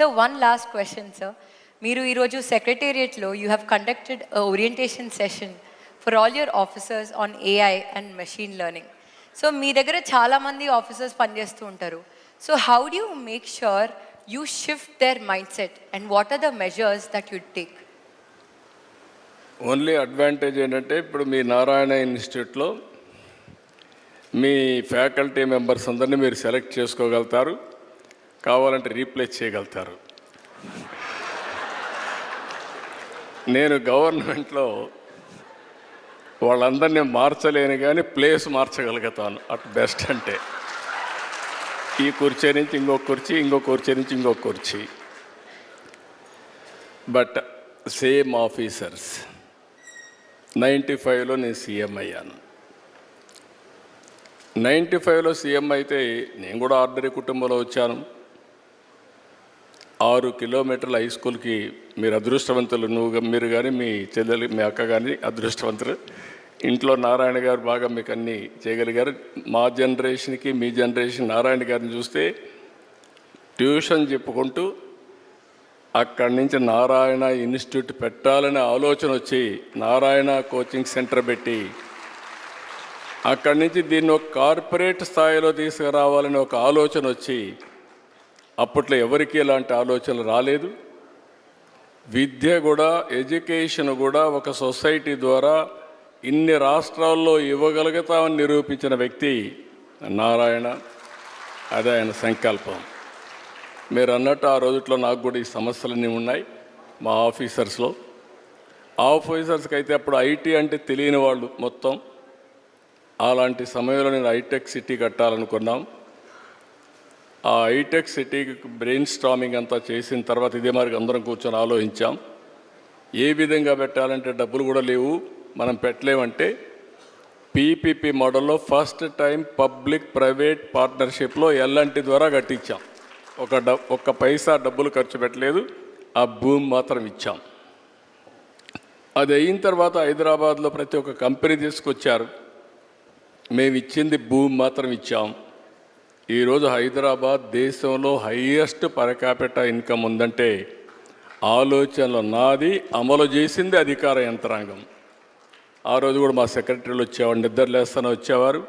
So one last question sir మీరు ఈరోజు సెక్రటేరియట్లో you have conducted orientation session for all your officers on AI and machine learning so మీ దగ్గర చాలామంది officers పనిచేస్తూ ఉంటారు. So how do make sure you shift their mindset and what are the measures that you'd take only advantage ఏంటంటే ఇప్పుడు మీ నారాయణ ఇన్స్టిట్యూట్లో మీ faculty members అందరినీ మీరు select చేసుకోగలుగుతారు. కావాలంటే రీప్లేస్ చేయగలుగుతారు. నేను గవర్నమెంట్లో వాళ్ళందరినీ మార్చలేను కానీ ప్లేస్ మార్చగలుగుతాను అట్ బెస్ట్ అంటే. ఈ కుర్చీ నుంచి ఇంకో కుర్చీ ఇంకో కుర్చీ నుంచి ఇంకో కుర్చీ. బట్ సేమ్ ఆఫీసర్స్ నైంటీ ఫైవ్లో నేను సీఎం అయ్యాను. నైంటీ ఫైవ్లో సీఎం అయితే నేను కూడా ఆర్డరీ కుటుంబంలో వచ్చాను. ఆరు కిలోమీటర్ల హై స్కూల్కి మీరు అదృష్టవంతులు. నువ్వు మీరు కానీ మీ చెల్లెలు మీ అక్క కానీ అదృష్టవంతులు. ఇంట్లో నారాయణ గారు బాగా మీకు అన్నీ చేయగలిగారు. మా జనరేషన్కి మీ జనరేషన్ నారాయణ గారిని చూస్తే ట్యూషన్ చెప్పుకుంటూ అక్కడి నుంచి నారాయణ ఇన్స్టిట్యూట్ పెట్టాలనే ఆలోచన వచ్చి నారాయణ కోచింగ్ సెంటర్ పెట్టి అక్కడి నుంచి దీన్ని ఒక కార్పొరేట్ స్థాయిలో తీసుకురావాలని ఒక ఆలోచన వచ్చి అప్పట్లో ఎవరికి ఇలాంటి ఆలోచనలు రాలేదు. విద్య కూడా ఎడ్యుకేషన్ కూడా ఒక సొసైటీ ద్వారా ఇన్ని రాష్ట్రాల్లో ఇవ్వగలుగుతామని నిరూపించిన వ్యక్తి నారాయణ. అదే ఆయన సంకల్పం. మీరు అన్నట్టు ఆ రోజుట్లో నాకు కూడా ఈ సమస్యలన్నీ ఉన్నాయి మా ఆఫీసర్స్లో. ఆఫీసర్స్కి అయితే అప్పుడు ఐటీ అంటే తెలియని వాళ్ళు మొత్తం. అలాంటి సమయంలో నేను హైటెక్ సిటీ కట్టాలనుకున్నాం. ఆ హైటెక్ సిటీకి బ్రెయిన్ స్టామింగ్ అంతా చేసిన తర్వాత ఇదే మరి అందరం కూర్చొని ఆలోచించాం. ఏ విధంగా పెట్టాలంటే డబ్బులు కూడా లేవు మనం పెట్టలేమంటే పీపీపీ మోడల్లో ఫస్ట్ టైం పబ్లిక్ ప్రైవేట్ పార్ట్నర్షిప్లో ఎల్ఎన్టీ ద్వారా కట్టించాం. ఒక డ ఒక్క పైసా డబ్బులు ఖర్చు పెట్టలేదు ఆ భూమి మాత్రం ఇచ్చాం. అది అయిన తర్వాత హైదరాబాద్లో ప్రతి ఒక్క కంపెనీ తీసుకొచ్చారు. మేము ఇచ్చింది భూమి మాత్రం ఇచ్చాం. ఈరోజు హైదరాబాద్ దేశంలో హయ్యెస్ట్ పరకాపెట్ట ఇన్కమ్ ఉందంటే ఆలోచనలు నాది అమలు చేసింది అధికార యంత్రాంగం. ఆ రోజు కూడా మా సెక్రటరీలు వచ్చేవారు నిద్ర లేస్తానే వచ్చేవారు.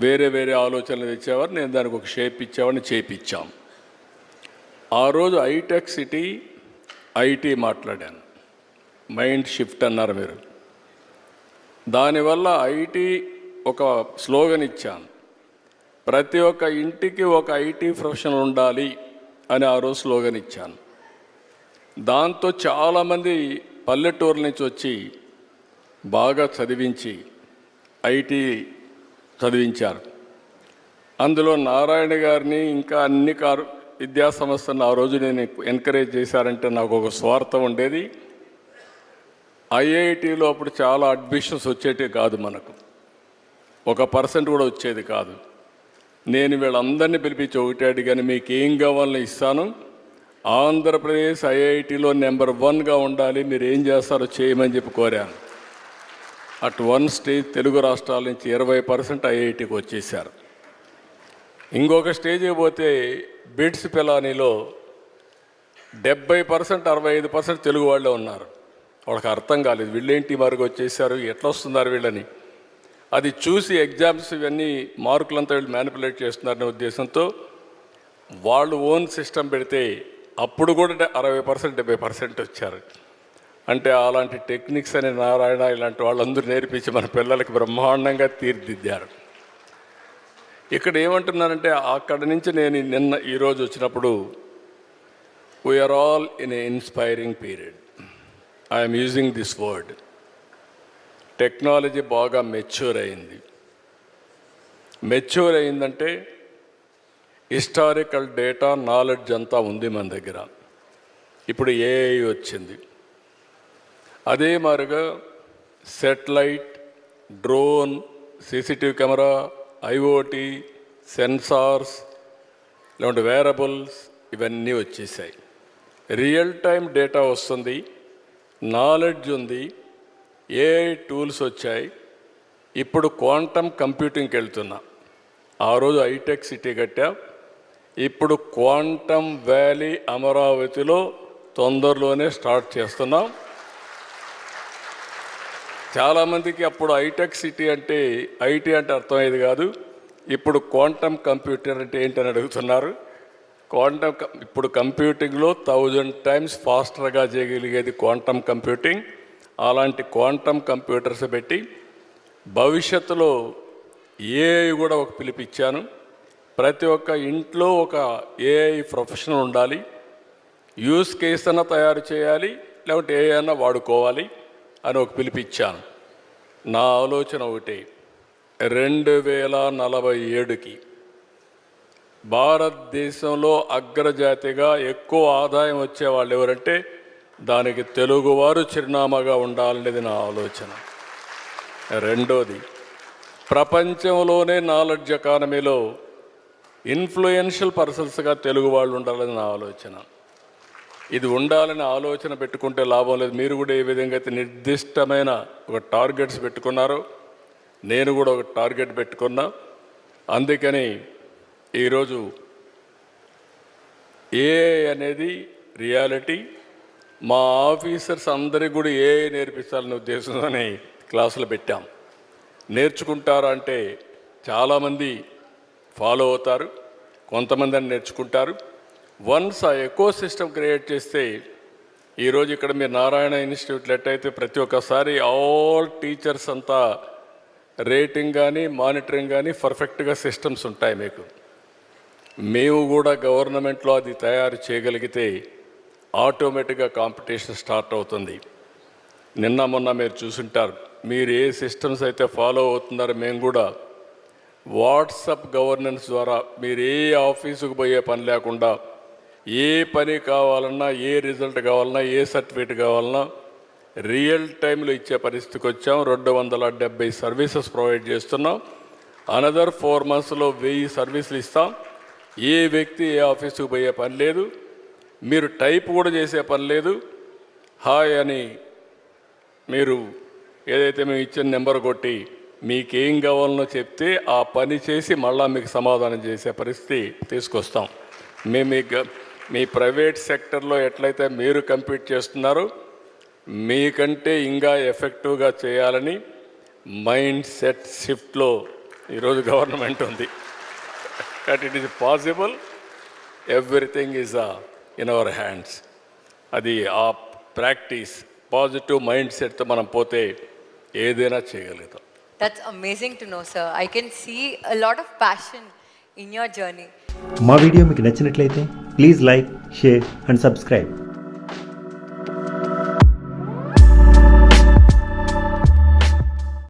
వేరే వేరే ఆలోచనలు తెచ్చేవారు నేను దానికి ఒక షేప్ ఇచ్చేవాడిని చేపిచ్చాం. ఆ రోజు ఐటెక్ సిటీ ఐటీ మాట్లాడాను. మైండ్ షిఫ్ట్ అన్నారు మీరు. దానివల్ల ఐటీ ఒక స్లోగన్ ఇచ్చాను. ప్రతి ఒక్క ఇంటికి ఒక ఐటీ ప్రొఫెషనల్ ఉండాలి అని ఆ రోజు స్లోగన్ ఇచ్చాను. దాంతో చాలామంది పల్లెటూరు నుంచి వచ్చి బాగా చదివించి ఐటీ చదివించారు. అందులో నారాయణ గారిని ఇంకా అన్ని కారు విద్యా సంస్థలను ఆ రోజు నేను ఎంకరేజ్ చేశారంటే నాకు ఒక స్వార్థం ఉండేది. ఐఐటీలో అప్పుడు చాలా అడ్మిషన్స్ వచ్చేటివి కాదు మనకు. ఒక పర్సెంట్ కూడా వచ్చేది కాదు. నేను వీళ్ళందరినీ పిలిపించి ఒకటి కానీ మీకు ఏం కావాలని ఇస్తాను? ఆంధ్రప్రదేశ్ ఐఐటిలో నెంబర్ వన్గా ఉండాలి మీరు ఏం చేస్తారో చేయమని చెప్పి కోరాను. అట్ వన్ స్టేజ్ తెలుగు రాష్ట్రాల నుంచి ఇరవై పర్సెంట్ ఐఐటికి వచ్చేసారు ఇంకొక స్టేజ్ పోతే బిడ్స్ పిలానీలో డెబ్బై పర్సెంట్ అరవై ఐదు పర్సెంట్ తెలుగు వాళ్ళే ఉన్నారు. వాళ్ళకి అర్థం కాలేదు వీళ్ళేంటి మరుగు వచ్చేసారు ఎట్లా వస్తున్నారు వీళ్ళని? అది చూసి ఎగ్జామ్స్ ఇవన్నీ మార్కులంతా వీళ్ళు మ్యానిపులేట్ చేస్తున్నారనే ఉద్దేశంతో వాళ్ళు ఓన్ సిస్టమ్ పెడితే అప్పుడు కూడా అరవై పర్సెంట్ డెబ్బై పర్సెంట్ వచ్చారు. అంటే అలాంటి టెక్నిక్స్ అని నారాయణ ఇలాంటి వాళ్ళందరూ నేర్పించి మన పిల్లలకి బ్రహ్మాండంగా తీర్చిదిద్దారు. ఇక్కడ ఏమంటున్నానంటే అక్కడ నుంచి నేను నిన్న ఈరోజు వచ్చినప్పుడు we are all in a inspiring period I'm using this word technology బాగా మెచ్యూర్ అయింది. మెచ్యూర్ అయిందంటే హిస్టారికల్ డేటా నాలెడ్జ్ అంతా ఉంది మన దగ్గర. ఇప్పుడు ఏఐ వచ్చింది. అదే మారుగా satellite drone CCTV camera IoT sensors లేకుంటే వేరబుల్స్ ఇవన్నీ వచ్చేసాయి. రియల్ టైం డేటా వస్తుంది నాలెడ్జ్ ఉంది ఏఐ టూల్స్ వచ్చాయి? ఇప్పుడు క్వాంటమ్ కంప్యూటింగ్కి వెళ్తున్నా. ఆ రోజు హైటెక్ సిటీ కట్టా. ఇప్పుడు క్వాంటమ్ వ్యాలీ అమరావతిలో తొందరలోనే స్టార్ట్ చేస్తున్నాం. చాలామందికి అప్పుడు హైటెక్ సిటీ అంటే ఐటీ అంటే అర్థమయ్యేది కాదు. ఇప్పుడు క్వాంటమ్ కంప్యూటర్ అంటే ఏంటని అడుగుతున్నారు. క్వాంటమ్ ఇప్పుడు కంప్యూటింగ్లో థౌజండ్ టైమ్స్ ఫాస్టర్గా చేయగలిగేది క్వాంటమ్ కంప్యూటింగ్. అలాంటి క్వాంటమ్ కంప్యూటర్స్ పెట్టి భవిష్యత్తులో ఏఐ కూడా ఒక పిలిపిచ్చాను. ప్రతి ఒక్క ఇంట్లో ఒక ఏఐ ప్రొఫెషనల్ ఉండాలి. యూస్ కేస్ అన్న తయారు చేయాలి. లేకుంటే ఏఐ అన్న వాడుకోవాలి అని ఒక పిలిపిచ్చాను. నా ఆలోచన ఒకటి. రెండు వేల నలభై ఏడుకి భారతదేశంలో అగ్రజాతిగా ఎక్కువ ఆదాయం వచ్చే వాళ్ళు ఎవరంటే దానికి తెలుగువారు చిరునామాగా ఉండాలనేది నా ఆలోచన. రెండోది ప్రపంచంలోనే నాలెడ్జ్ ఎకానమీలో ఇన్ఫ్లుయెన్షియల్ పర్సన్స్గా తెలుగు వాళ్ళు ఉండాలని నా ఆలోచన. ఇది ఉండాలని ఆలోచన పెట్టుకుంటే లాభం లేదు. మీరు కూడా ఏ విధంగా అయితే నిర్దిష్టమైన ఒక టార్గెట్స్ పెట్టుకున్నారో నేను కూడా ఒక టార్గెట్ పెట్టుకున్నా. అందుకని ఈరోజు ఏ అనేది రియాలిటీ మా ఆఫీసర్స్ అందరికీ కూడా ఏ నేర్పించాలనే ఉద్దేశంతోనే క్లాసులు పెట్టాం. నేర్చుకుంటారా అంటే చాలామంది ఫాలో అవుతారు కొంతమంది అని నేర్చుకుంటారు. వన్స్ ఆ ఎకో సిస్టమ్ క్రియేట్ చేస్తే ఈరోజు ఇక్కడ మీరు నారాయణ ఇన్స్టిట్యూట్లో ఎట్టయితే ప్రతి ఒక్కసారి ఆల్ టీచర్స్ అంతా రేటింగ్ కానీ మానిటరింగ్ కానీ పర్ఫెక్ట్గా సిస్టమ్స్ ఉంటాయి మీకు. మేము కూడా గవర్నమెంట్లో అది తయారు చేయగలిగితే ఆటోమేటిక్గా కాంపిటీషన్ స్టార్ట్ అవుతుంది. నిన్న మొన్న మీరు చూసుంటారు. మీరు ఏ సిస్టమ్స్ అయితే ఫాలో అవుతున్నారో మేము కూడా వాట్సప్ గవర్నెన్స్ ద్వారా మీరు ఏ ఆఫీసుకు పోయే పని లేకుండా ఏ పని కావాలన్నా ఏ రిజల్ట్ కావాలన్నా ఏ సర్టిఫికేట్ కావాలన్నా రియల్ టైంలో ఇచ్చే పరిస్థితికి వచ్చాం. రెండు వందల డెబ్బై సర్వీసెస్ ప్రొవైడ్ చేస్తున్నాం. అనదర్ ఫోర్ మంత్స్లో వెయ్యి సర్వీసులు ఇస్తాం. ఏ వ్యక్తి ఏ ఆఫీసుకు పోయే పని లేదు. మీరు టైప్ కూడా చేసే పని లేదు. హాయ్ అని మీరు ఏదైతే మేము ఇచ్చిన నెంబర్ కొట్టి మీకేం కావాలనో చెప్తే ఆ పని చేసి మళ్ళా మీకు సమాధానం చేసే పరిస్థితి తీసుకొస్తాం. మేము మీ మీ ప్రైవేట్ సెక్టర్లో ఎట్లయితే మీరు కంపీట్ చేస్తున్నారో మీకంటే ఇంకా ఎఫెక్టివ్గా చేయాలని మైండ్ సెట్ షిఫ్ట్లో ఈరోజు గవర్నమెంట్ ఉంది. That it is possible everything is in our hands అది ఆ ప్రాక్టీస్ పాజిటివ్ మైండ్ సెట్తో మనం పోతే ఏదైనా చేయగలుగుతాం That's amazing to know, sir. I can see a lot of passion in your journey. మా వీడియో మీకు నచ్చినట్లయితే please like share and subscribe